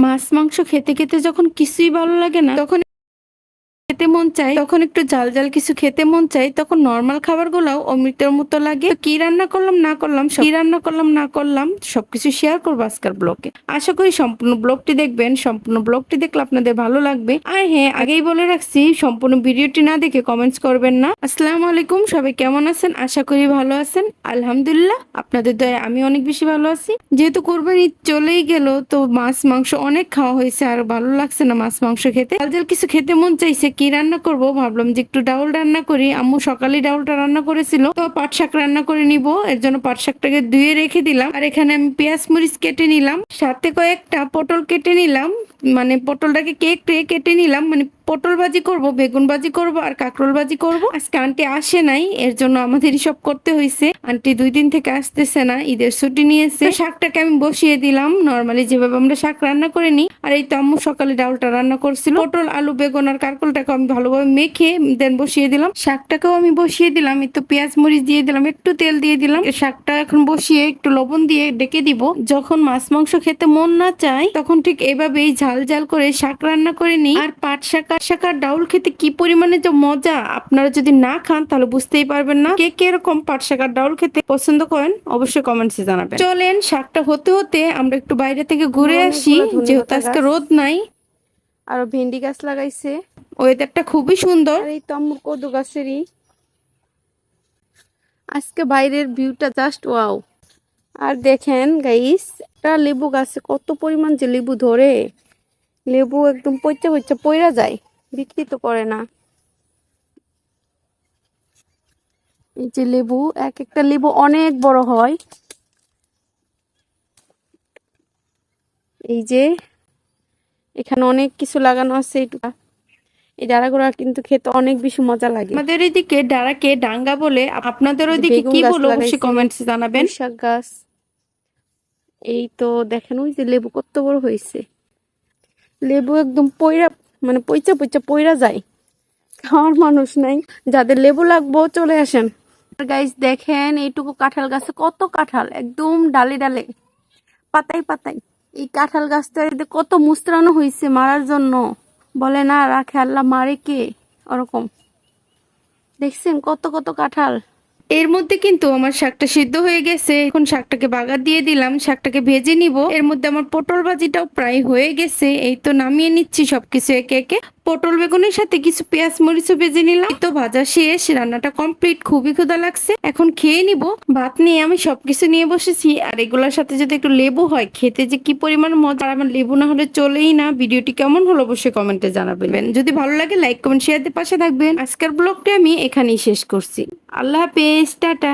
মাছ মাংস খেতে খেতে যখন কিছুই ভালো লাগে না তখন খেতে মন চাই তখন একটু জাল জাল কিছু খেতে মন চাই তখন নর্মাল খাবার গুলাও অমৃতের মতো লাগে। কি রান্না করলাম, না করলাম কি রান্না করলাম, না করলাম, সবকিছু শেয়ার করব আজকের ব্লগে আশা করি সম্পূর্ণ ব্লগটি দেখবেন, সম্পূর্ণ ব্লগটি দেখলে আপনাদের ভালো লাগবে। আর হ্যাঁ আগেই বলে রাখছি, সম্পূর্ণ ভিডিওটি না দেখে কমেন্টস করবেন না। আসসালামু আলাইকুম, সবাই কেমন আছেন? আশা করি ভালো আছেন। আলহামদুলিল্লাহ, আপনাদের দয়া আমি অনেক বেশি ভালো আছি। যেহেতু কোরবানি চলেই গেল, তো মাছ, মাংস অনেক খাওয়া হয়েছে, আর ভালো লাগছে না মাছ, মাংস খেতে। জাল জাল কিছু খেতে মন চাইছে, কি রান্না করব, ভাবলাম যে একটু ডাউল রান্না করি। আম্মু সকালে ডাউলটা রান্না করেছিল, তো পাট শাক রান্না করে নিব। এর জন্য পাট শাকটাকে ধুয়ে রেখে দিলাম। আর এখানে আমি পেঁয়াজ মরিচ কেটে নিলাম। সাথে কয়েকটা পটল কেটে নিলাম। মানে পটলটাকে কেটে কেটে নিলাম। মানে পটল ভাজি করব বেগুন ভাজি করব আর কাঁকরোল ভাজি করব। আজকে আন্টি আসে নাই, এর জন্য আমাদের সব করতে হয়েছে আন্টি দুই দিন থেকে আসতেছে না, ঈদের ছুটি নিয়েছে। শাকটাকে আমি বসিয়ে দিলাম। নর্মালি যেভাবে আমরা শাক রান্না করে নিই, আর এই তো আম্মু সকালে ডালটা রান্না করছিল। পটল, আলু, বেগুন আর কাঁকরোলটাকে আমি ভালোভাবে মেখে দেন বসিয়ে দিলাম। শাকটাকেও আমি বসিয়ে দিলাম একটু পেঁয়াজ মরিচ দিয়ে দিলাম, একটু তেল দিয়ে দিলাম। শাকটা এখন বসিয়ে একটু লবণ দিয়ে ডেকে দিব। যখন মাছ, মাংস খেতে মন না চায়, তখন ঠিক এভাবেই ঝাল ঝাল করে শাক রান্না করে নিই। আর পাট শাক শাক ডাউল খেতে কি পরিমাণে যে মজা? আপনারা যদি না খান তাহলে বুঝতেই পারবেন না কে কে এরকম পাট শাক আর ডাউল খেতে পছন্দ করেন। অবশ্যই কমেন্টসে জানাবেন। চলেন শাকটা হতে হতে আমরা একটু বাইরে থেকে ঘুরে আসি। যেহেতু আজকে রোদ নাই। আর ভেন্ডি গাছ লাগাইছে। ওয়েদারটা খুবই সুন্দর। এই তো কদু গাছেরই। আজকে বাইরের ভিউটা জাস্ট ওয়াও আর দেখেন গাইস একটা লেবু গাছে কত পরিমাণ যে লেবু ধরে। লেবু একদম পচা পচা পইরা যায়। বিক্রি তো করে না। এই যে লেবু এক একটা লেবু অনেক বড় হয়। এই যে এখানে অনেক কিছু লাগানো আছে একটু এই ডাড়াগুলো কিন্তু খেতে অনেক বেশি মজা লাগে। আমাদের এদিকে ডারাকে ডাঙ্গা বলে আপনাদের ওইদিকে কি বলে অবশ্যই। কমেন্টসে জানাবেন। শাক গাছ। এই তো দেখেন ওই যে লেবু কত বড় হয়েছে। লেবু একদম পইরা মানে পইচা পইচা পইরা যায়। খাওয়ার মানুষ নাই। যাদের লেবু লাগবো, চলে আসেন। গাইস দেখেন এইটুকু কাঁঠাল গাছে কত কাঁঠাল, একদম ডালে ডালে। পাতাই পাতাই এই কাঁঠাল গাছটা এতে কত মুস্ত্রানো হয়েছে মারার জন্য। বলে না, রাখে আল্লাহ, মারে কে? ওরকম। দেখছেন কত কত কাঁঠাল। এর মধ্যে কিন্তু আমার শাকটা সিদ্ধ হয়ে গেছে। এখন শাকটাকে বাগার দিয়ে দিলাম, শাকটাকে ভেজে নিব। এর মধ্যে আমার পটল ভাজিটাও প্রায় হয়ে গেছে। এই তো নামিয়ে নিচ্ছি সবকিছু একে একে। পটল বেগুনের সাথে কিছু পেঁয়াজ মরিচও ভেজে নিলাম। তো ভাজা শেষ, রান্নাটা কমপ্লিট খুবই ক্ষুধা লাগছে। এখন খেয়ে নিব। ভাত নিয়ে আমি সবকিছু নিয়ে বসেছি। আর এগুলোর সাথে যদি একটু লেবু হয়, খেতে যে কি পরিমাণ মজা। আর আমার লেবু না হলে চলেই না। ভিডিওটি কেমন হলো অবশ্যই কমেন্টে জানাবেন। যদি ভালো লাগে লাইক কমেন্ট শেয়ার দিয়ে পাশে থাকবেন। আজকের ব্লগটি আমি এখানেই শেষ করছি। আল্লাহ হাফেজ, টাটা।